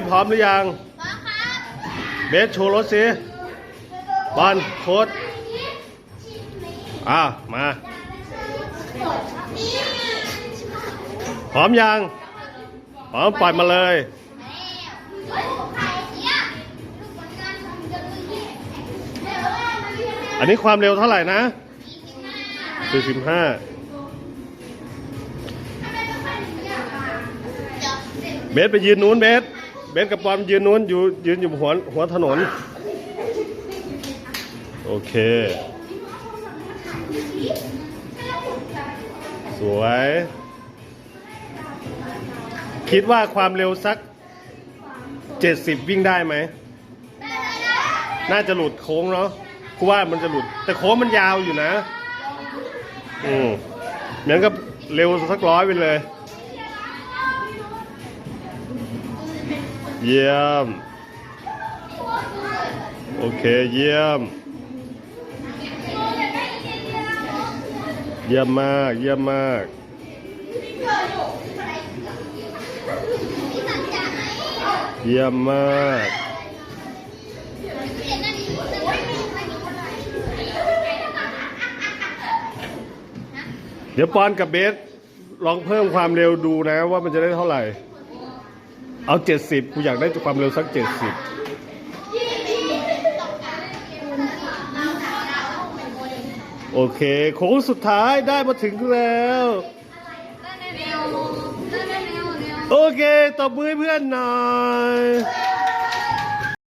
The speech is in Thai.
สพร้อมหรือยังเบสโชว์รถสิบอลโค้ดอ่ามาพร้อมยังพร้อมปล่อยมาเลยอันนี้ความเร็วเท่าไหร่นะ 45 เบสไปยืนนู้นเบส เบสกับปอนยืนนู้นอยู่ยืนอยู่หัวหัวถนน โอเค สวย คิดว่าความเร็วสัก 70 วิ่งได้ไหม น่าจะหลุดโค้งเนาะกูว่ามันจะหลุด แต่โค้งมันยาวอยู่นะ อืมเหมือนกับเร็วสักร้อยไปเลย เยี่ยม โอเค เยี่ยม เยี่ยมมาก เยี่ยมมาก เยี่ยมมากเดี๋ยวปอนกับเบสลองเพิ่มความเร็วดูนะว่ามันจะได้เท่าไหร่ เอาเจ็ดสิบกูอยากได้ความเร็วสักเจ็ดสิบโอเคโค้งสุดท้ายได้มาถึงแล้ว โอเคตบมือเพื่อนหน่อย